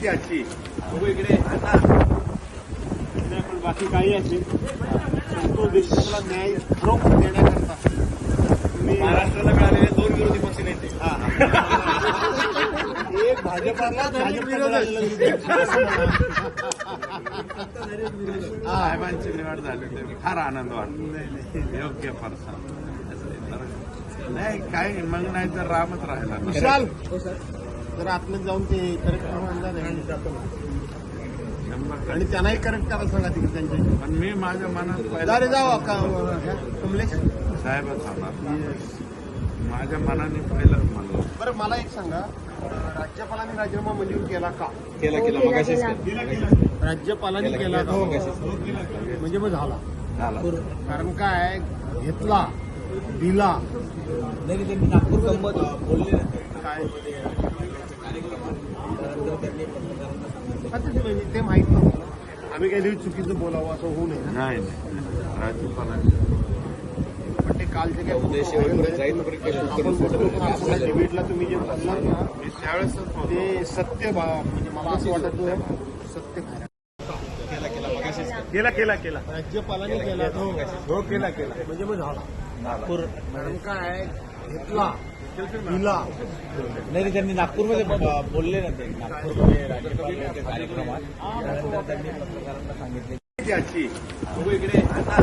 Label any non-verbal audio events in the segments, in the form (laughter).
त्याची पण बाकी काही असेल संतोष देशमुखला न्याय खरोखर देण्याकरता तुम्ही महाराष्ट्राला मिळालेले दोन विरोधी पक्ष. नेते हा, हा. एक भाजपाला भाजप साहेबांची निवड झाली फार आनंद वाटतो. योग्य फारसा. नाही काही मग नाही तर रामच राहिला. विशाल जर आतमध्ये जाऊन ते करेक्ट. आणि त्यांनाही करेक्ट करा सांगा तिकडे त्यांच्या पण मी माझ्या मनात जा पहिला रे जाऊ का कमलेश. होणार माझ्या मनाने पहिलं म्हणलं बरं मला एक सांगा. राज्यपालांनी राजीनामा मंजूर केला का? केला केला. केला. राज्यपालांनी केला का? म्हणजे मग झाला. झाला. कारण काय? घेतला दिला. नाही त्यांनी नागपूर बोलले काय? ते म्हणजे ते माहीत नव्हतं. आम्ही काही चुकीचं बोलावं असं होऊ नये. नाही पण ते कालचे काय डिबेटला तुम्ही जे बोललात ना होतो ते सत्य बा म्हणजे मला असं वाटत सत्य केला केला. केला. केला केला केला. राज्यपालांनी केला हो हो केला केला. म्हणजे मग झाला. नागपूर काय? घेतला दिला नाही नाही, त्यांनी नागपूरमध्ये ब- बोलले ना ते नागपूरमध्ये राज्यपाल होते कार्यक्रमात त्यानंतर त्यांनी पत्रकारांना सांगितले त्याची बघू इकडे आता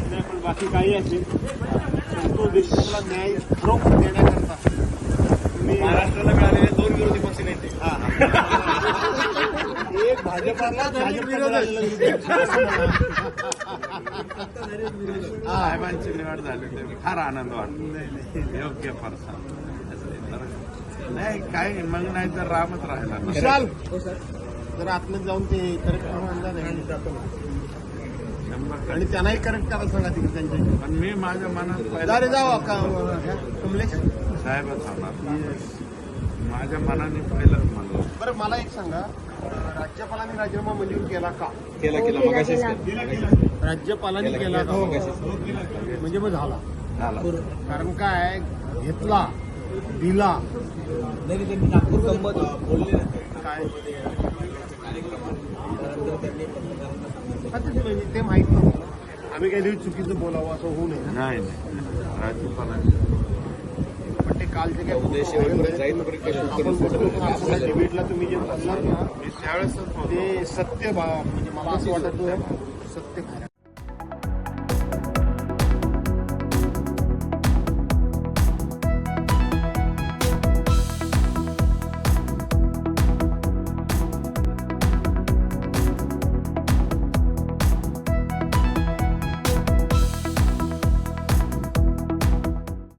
नाही पण बाकी काही असेल संतोष देशमुखला न्याय खरोखर देण्याकरता तुम्ही महाराष्ट्राला मिळालेले दोन विरोधी पक्ष नेते हा, हा. एक भाजपाला भाजप साहेबांची निवड झाली ते फार आनंद वाटतो. योग्य फारसा नाही काही मग नाही तर रामच राहिला विशाल! जर आतमध्ये जाऊन ते करेक्ट शंभर. आणि त्यांनाही करेक्ट करा सांगा तिकडे त्यांच्या पण मी माझ्या मनात जा पहिला रे जाऊ का कमलेश. साहेबच होणार माझ्या मनाने पहिलं म्हणलं. बरं मला एक सांगा. राज्यपालांनी राजीनामा मंजूर केला का? केला केला. मगाशीच केला. राज्यपालांनी केला का? केला. म्हणजे मग झाला. झाला. कारण काय? घेतला. दिला. नाही नाही, त्यांनी नागपूर बोलले काय? ते म्हणजे ते माहीत नव्हतं. आम्ही काही चुकीचं बोलावं असं होऊ नये. नाही. (laughs) राज्यपालांनी जाईल तोपर्यंत काही डिबेटला तुम्ही जे बोललात ना होतो ते सत्य बा म्हणजे मला असं वाटत सत्य. खरं